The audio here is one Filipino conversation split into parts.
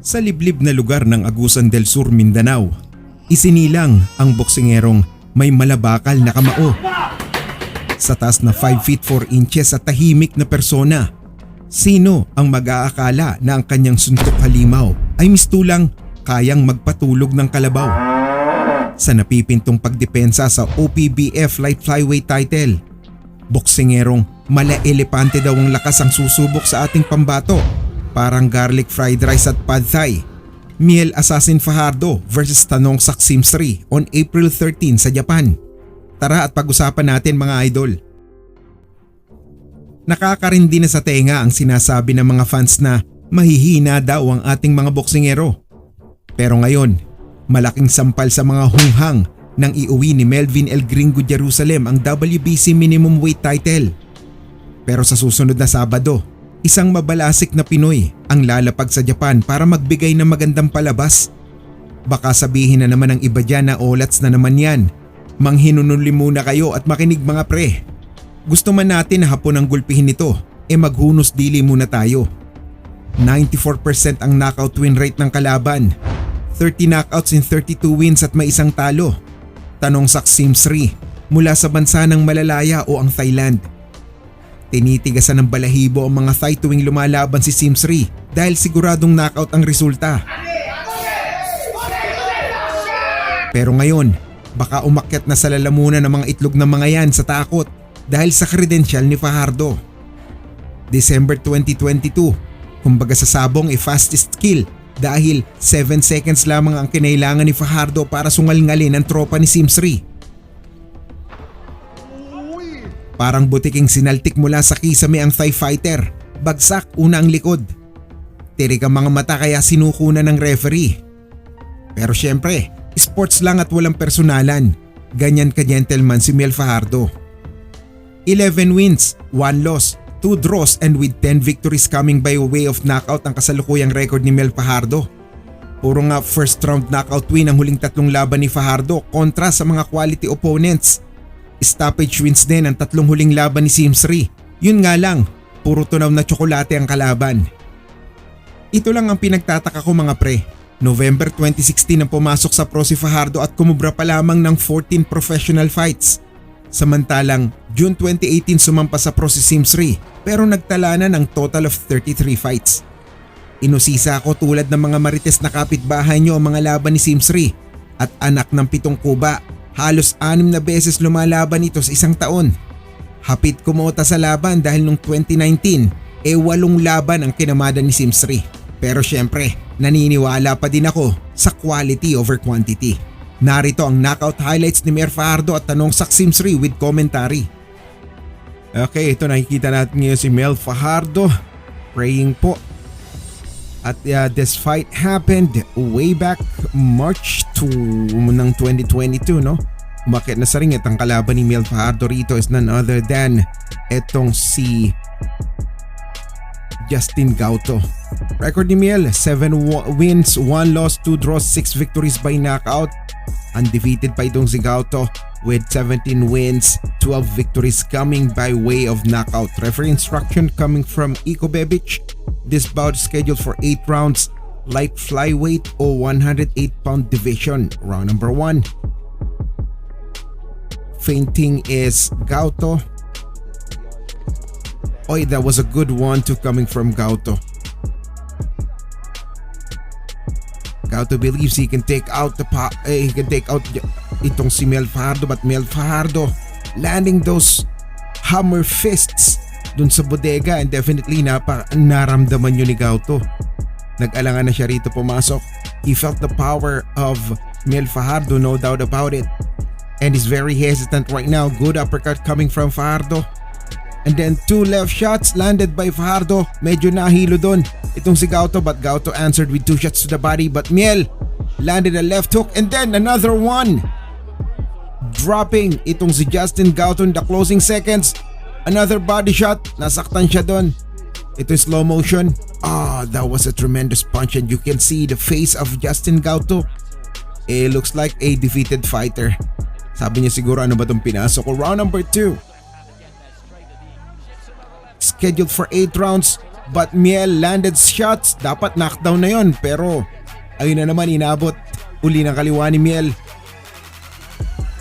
Sa liblib na lugar ng Agusan del Sur, Mindanao, isinilang ang boksingerong may malabakal na kamao. Sa taas na 5 feet 4 inches at tahimik na persona, sino ang mag-aakala na ang kanyang suntok halimaw ay mistulang kayang magpatulog ng kalabaw? Sa napipintong pagdepensa sa OPBF Light Flyweight title, boksingerong mala elepante daw ang lakas ang susubok sa ating pambato Parang garlic fried rice at pad thai. Miel Assassin Fajardo versus Tanong Sak Simsri on April 13 sa Japan. Tara at pag-usapan natin mga idol. Nakakarindi na sa tenga ang sinasabi ng mga fans na mahihina daw ang ating mga boksingero. Pero ngayon, malaking sampal sa mga hunghang nang iuwi ni Melvin El Gringo Jerusalem ang WBC minimum weight title. Pero sa susunod na Sabado, Isang mabalasik na Pinoy ang lalapag sa Japan para magbigay ng magandang palabas. Baka sabihin na naman ng iba dyan na olats na naman yan. Manghinunuli muna kayo at makinig mga pre. Gusto man natin na hapon ang gulpihin nito, e maghunos dili muna tayo. 94% ang knockout win rate ng kalaban. 30 knockouts in 32 wins at may isang talo. Tanong sa Simsri mula sa bansa ng Malalaya o ang Thailand. Tinitigasan ng balahibo ang mga Thai tuwing lumalaban si Simsri dahil siguradong knockout ang resulta. Pero ngayon, baka umakyat na sa lalamunan ng mga itlog ng mga yan sa takot dahil sa kredensyal ni Fajardo. December 2022, kumbaga sa sabong e fastest kill dahil 7 seconds lamang ang kinailangan ni Fajardo para sungalngalin ang tropa ni Simsri. Parang butiking sinaltik mula sa kisame ang Thai fighter. Bagsak una ang likod. Tirik ang mga mata kaya sinukunan ng referee. Pero syempre, sports lang at walang personalan. Ganyan ka gentleman si Mel Fajardo. 11 wins, 1 loss, 2 draws and with 10 victories coming by way of knockout ang kasalukuyang record ni Mel Fajardo. Puro nga first round knockout win ang huling tatlong laban ni Fajardo kontra sa mga quality opponents Stoppage wins din ang tatlong huling laban ni Simsri. Yun nga lang, puro tunaw na tsokolate ang kalaban. Ito lang ang pinagtataka ko mga pre. November 2016 nang pumasok sa pro si Fajardo at kumubra pa lamang ng 14 professional fights. Samantalang June 2018 sumampa sa pro si Simsri pero nagtala na ng total of 33 fights. Inusisa ako tulad ng mga marites na kapitbahay nyo ang mga laban ni Simsri at anak ng pitong kuba Halos anim na beses lumalaban ito sa isang taon. Hapit kumota sa laban dahil nung 2019 e eh walong laban ang kinamada ni Simsri. Pero syempre, naniniwala pa din ako sa quality over quantity. Narito ang knockout highlights ni Mer Fajardo at tanong sa Simsri with commentary. Okay, ito nakikita natin ngayon si Mel Fajardo praying po at uh, this fight happened way back March 2 ng 2022 no. Umakit na sa ring at ang kalaban ni Mel Fajardo rito is none other than etong si Justin Gauto. Record ni Miel, 7 wins, 1 loss, 2 draws, 6 victories by knockout. Undefeated pa itong si Gauto with 17 wins, 12 victories coming by way of knockout. Referee instruction coming from Iko Bebic. This bout is scheduled for 8 rounds, light flyweight or 108 pound division. Round number 1. Fainting is Gauto. Oy, that was a good one too coming from Gauto. Gauto believes he can take out the pa eh, he can take out itong si Mel Fajardo but Mel Fajardo landing those hammer fists dun sa bodega and definitely napa naramdaman yun ni Gauto. Nag-alangan na siya rito pumasok. He felt the power of Mel Fajardo no doubt about it. And is very hesitant right now. Good uppercut coming from Fajardo. And then two left shots landed by Fajardo. Medyo nahilo doon itong si Gauto but Gauto answered with two shots to the body but Miel landed a left hook and then another one. Dropping itong si Justin Gauto in the closing seconds. Another body shot. Nasaktan siya doon. Ito is slow motion. Ah, that was a tremendous punch and you can see the face of Justin Gauto. It looks like a defeated fighter. Sabi niya siguro ano ba itong pinasok ko. Round number 2 scheduled for 8 rounds. But Miel landed shots. Dapat knockdown na yon pero ayun na naman inabot. Uli ng kaliwa ni Miel.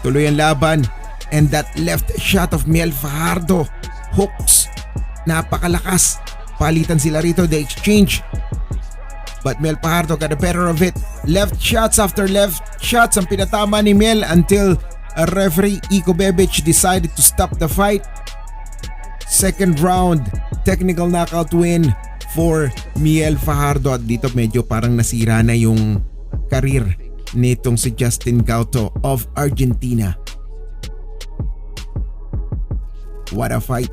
Tuloy ang laban. And that left shot of Miel Fajardo. Hooks. Napakalakas. Palitan sila rito. They exchange. But Miel Fajardo got the better of it. Left shots after left shots ang pinatama ni Miel until referee Iko Bebic decided to stop the fight. Second round, technical knockout win for Miel Fajardo at dito medyo parang nasira na yung karir nitong si Justin Gauto of Argentina. What a fight!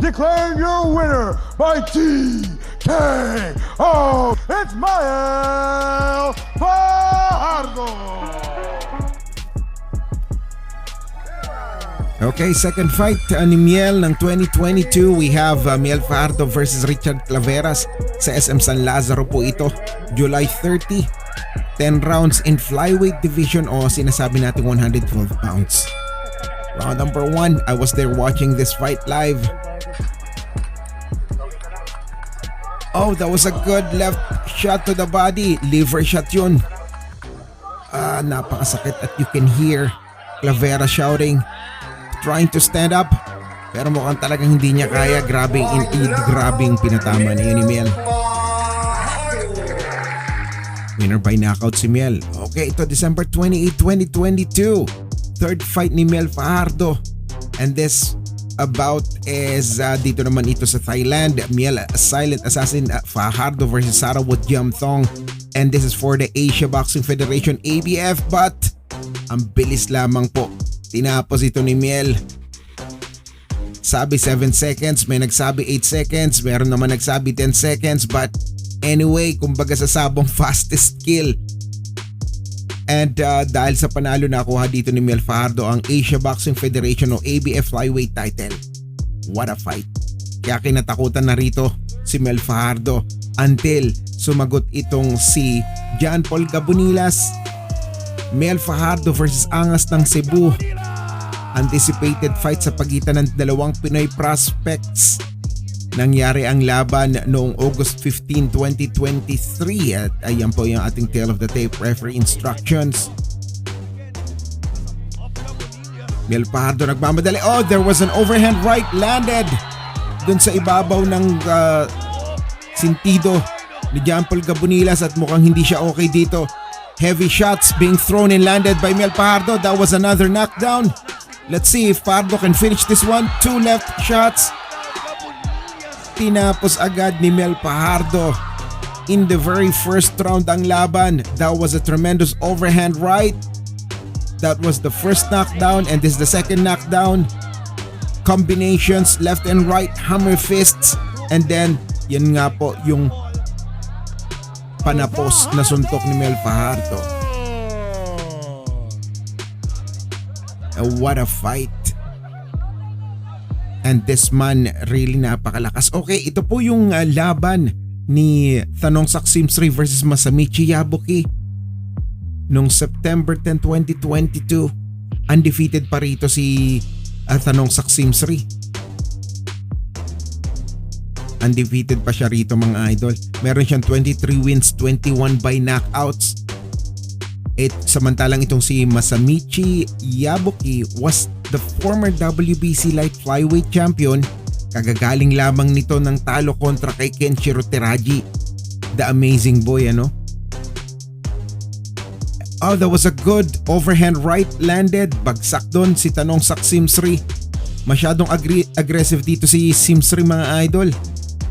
Declaring your winner by TKO. It's Mael Fajardo. Okay, second fight uh, ni Miel ng 2022. We have uh, Miel Fajardo versus Richard Claveras sa SM San Lazaro po ito. July 30. 10 rounds in flyweight division o sinasabi natin 112 pounds. Round number 1, I was there watching this fight live. Oh, that was a good left shot to the body. Liver shot yun. Ah, napakasakit at you can hear Clavera shouting, trying to stand up. Pero mukhang talagang hindi niya kaya. Grabing in grabing pinatama ni ni Miel. Winner by knockout si Miel. Okay, ito December 28, 2022. Third fight ni Miel Fajardo. And this about is uh, dito naman ito sa Thailand. Miel uh, Silent Assassin uh, Fajardo versus Sarawat Jamthong. And this is for the Asia Boxing Federation ABF but ang bilis lamang po. Tinapos ito ni Miel. Sabi 7 seconds, may nagsabi 8 seconds, meron naman nagsabi 10 seconds but anyway, kumbaga sa sabong fastest kill. And uh, dahil sa panalo na nakuha dito ni Mel Fajardo ang Asia Boxing Federation o ABF Flyweight title. What a fight. Kaya kinatakutan na rito si Mel Fajardo until sumagot itong si John Paul Gabunilas. Mel Fajardo versus Angas ng Cebu. Anticipated fight sa pagitan ng dalawang Pinoy prospects Nangyari ang laban noong August 15, 2023 at ayan po yung ating tail of the tape referee instructions. Mel Pardo nagmamadali. Oh, there was an overhand right landed dun sa ibabaw ng uh, sintido ni Paul Gabunilas at mukhang hindi siya okay dito. Heavy shots being thrown and landed by Mel Pardo. That was another knockdown. Let's see if Pardo can finish this one. Two left shots tinapos agad ni Mel Pajardo. In the very first round ang laban, that was a tremendous overhand right. That was the first knockdown and this is the second knockdown. Combinations left and right, hammer fists and then yan nga po yung panapos na suntok ni Mel Fajardo. What a fight. And this man really napakalakas. Okay, ito po yung uh, laban ni Tanong Saksimsri versus Masamichi Yabuki nung September 10, 2022. Undefeated pa rito si uh, Tanong Saksimsri. Undefeated pa siya rito mga idol. Meron siyang 23 wins, 21 by knockouts. It, samantalang itong si Masamichi Yabuki was the former WBC light flyweight champion, kagagaling lamang nito ng talo kontra kay Kenshiro Teraji. The amazing boy ano? Oh, that was a good overhand right landed. Bagsak doon si Tanong Sak Simsri. Masyadong agri- aggressive dito si Simsri mga idol.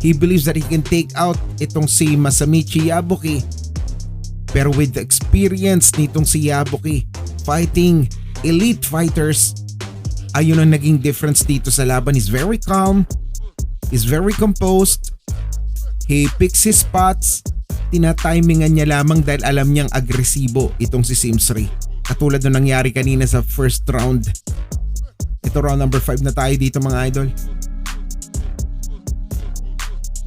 He believes that he can take out itong si Masamichi Yabuki. Pero with the experience nitong si Yabuki fighting elite fighters, ayun ang naging difference dito sa laban. He's very calm, he's very composed, he picks his spots, tinatimingan niya lamang dahil alam niyang agresibo itong si Simsri. Katulad ng nangyari kanina sa first round. Ito round number 5 na tayo dito mga idol.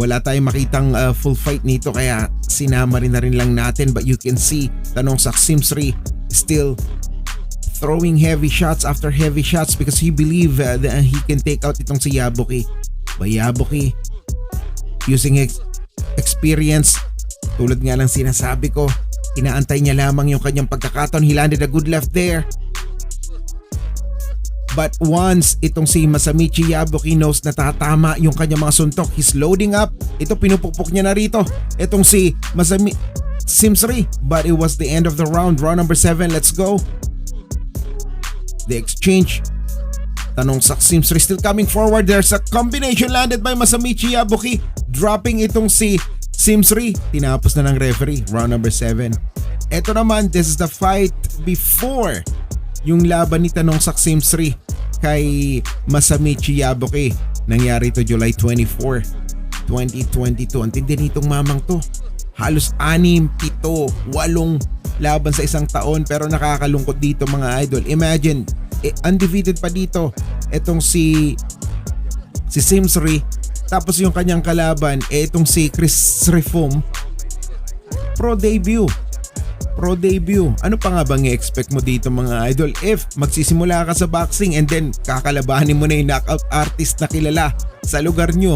Wala tayong makitang uh, full fight nito kaya sinama rin na rin lang natin but you can see Tanong Sak Simsri still throwing heavy shots after heavy shots because he believe uh, that he can take out itong si Yabuki. Ba Yabuki, using ex- experience. Tulad nga lang sinasabi ko, inaantay niya lamang yung kanyang pagkakataon. He landed a good left there. But once itong si Masamichi Yabuki knows na tatama yung kanyang mga suntok, he's loading up. Ito pinupukpok niya na rito. Itong si Masami Simsri. But it was the end of the round. Round number 7, let's go. The exchange. Tanong sa Simsri still coming forward. There's a combination landed by Masamichi Yabuki. Dropping itong si Simsri. Tinapos na ng referee. Round number 7. Ito naman, this is the fight before yung laban ni Tanong Sak Simsri kay Masamichi Yabuki. Nangyari to July 24, 2022. Ang tindi nitong mamang to. Halos 6, 7, 8 laban sa isang taon pero nakakalungkot dito mga idol. Imagine, eh, undefeated pa dito. Etong si si Simsri tapos yung kanyang kalaban eh itong si Chris Reform pro debut pro debut. Ano pa nga bang i-expect mo dito mga idol if magsisimula ka sa boxing and then kakalabanin mo na yung knockout artist na kilala sa lugar nyo?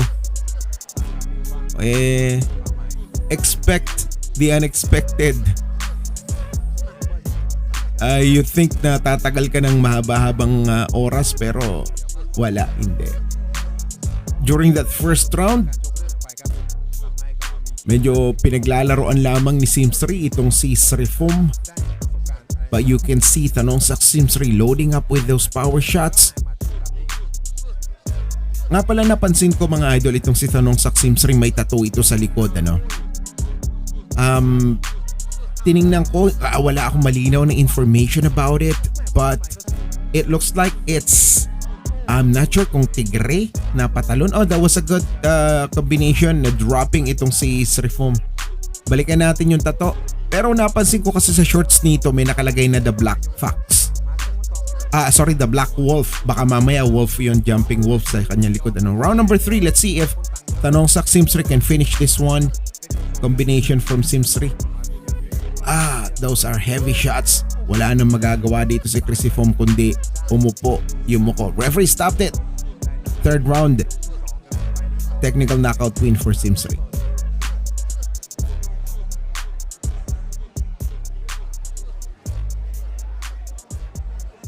Eh, expect the unexpected. Uh, you think na tatagal ka ng mahaba-habang uh, oras pero wala, hindi. During that first round, Medyo pinaglalaroan lamang ni Simsri itong si Srifum. But you can see tanong sa Simsri loading up with those power shots. Nga pala napansin ko mga idol itong si Tanong Sak Simsri may tattoo ito sa likod ano. Um, tiningnan ko ah, wala akong malinaw na information about it but it looks like it's I'm not sure kung tigre na patalon. Oh, that was a good uh, combination na dropping itong si Srifum. Balikan natin yung tato. Pero napansin ko kasi sa shorts nito may nakalagay na The Black Fox. Ah, sorry, The Black Wolf. Baka mamaya wolf yon jumping wolf sa kanyang likod. Ano? Round number 3, let's see if Tanong Sak Simsri can finish this one. Combination from Simsri. Ah, those are heavy shots. Wala nang magagawa dito si Crisifom kundi umupo yung muko. Referee stopped it. Third round. Technical knockout win for Simsri.